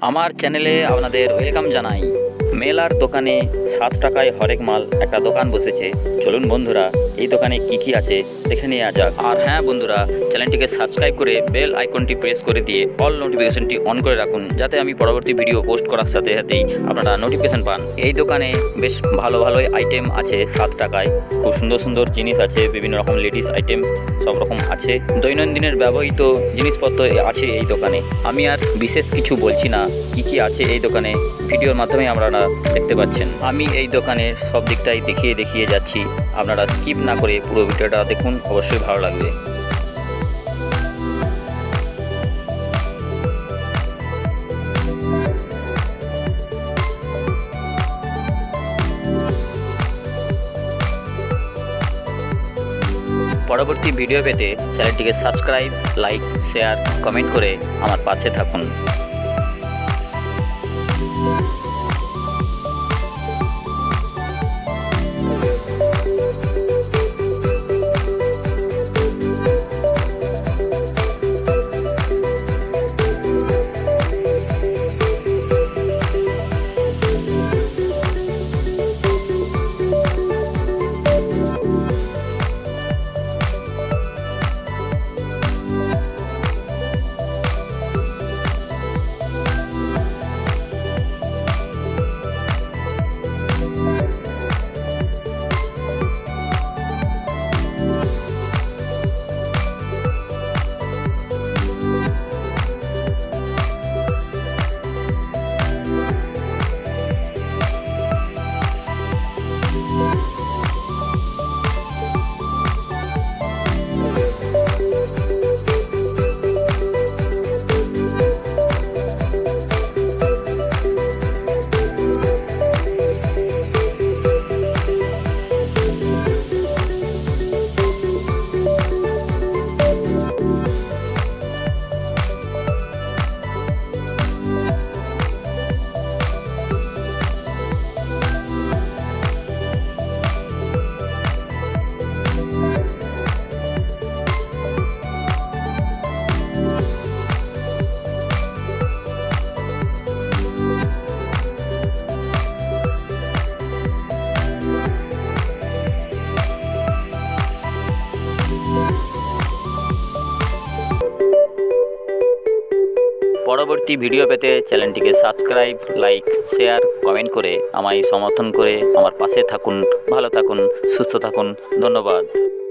আমার চ্যানেলে আপনাদের ওয়েলকাম জানাই। মেলার দোকানে সাত টাকায় হরেক মাল একটা দোকান বসেছে। চলুন বন্ধুরা, এই দোকানে কি কি আছে দেখে নেওয়া যাক। আর হ্যাঁ বন্ধুরা, চ্যানেলটিকে সাবস্ক্রাইব করে বেল আইকনটি প্রেস করে দিয়ে অল নোটিফিকেশনটি অন করে রাখুন, যাতে আমি পরবর্তী ভিডিও পোস্ট করার সাথে সাথেই আপনারা নোটিফিকেশন পান। এই দোকানে বেশ ভালো ভালোই আইটেম আছে সাত টাকায়। খুব সুন্দর সুন্দর জিনিস আছে, বিভিন্ন রকম লেডিস আইটেম সব রকম আছে। দৈনন্দিনের ব্যবহৃত জিনিসপত্র আছে এই দোকানে। আমি আর বিশেষ কিছু বলছি না, কি কি আছে এই দোকানে। ভিডিওর মাধ্যমে আপনারা দেখতে পাচ্ছেন। আমি এই দোকানের সব দিকটাই দেখিয়ে দেখিয়ে যাচ্ছি। আপনারা স্কিপ না করে পুরো ভিডিওটা দেখুন, অবশ্যই ভালো লাগবে। পরবর্তী ভিডিও পেতে চ্যানেলটিকে সাবস্ক্রাইব, লাইক, শেয়ার, কমেন্ট করে আমার পাশে থাকুন। পরবর্তী ভিডিও পেতে চ্যানেলটিকে সাবস্ক্রাইব, লাইক, শেয়ার, কমেন্ট করে আমায় সমর্থন করে আমার পাশে থাকুন, ভালো থাকুন, সুস্থ থাকুন, ধন্যবাদ।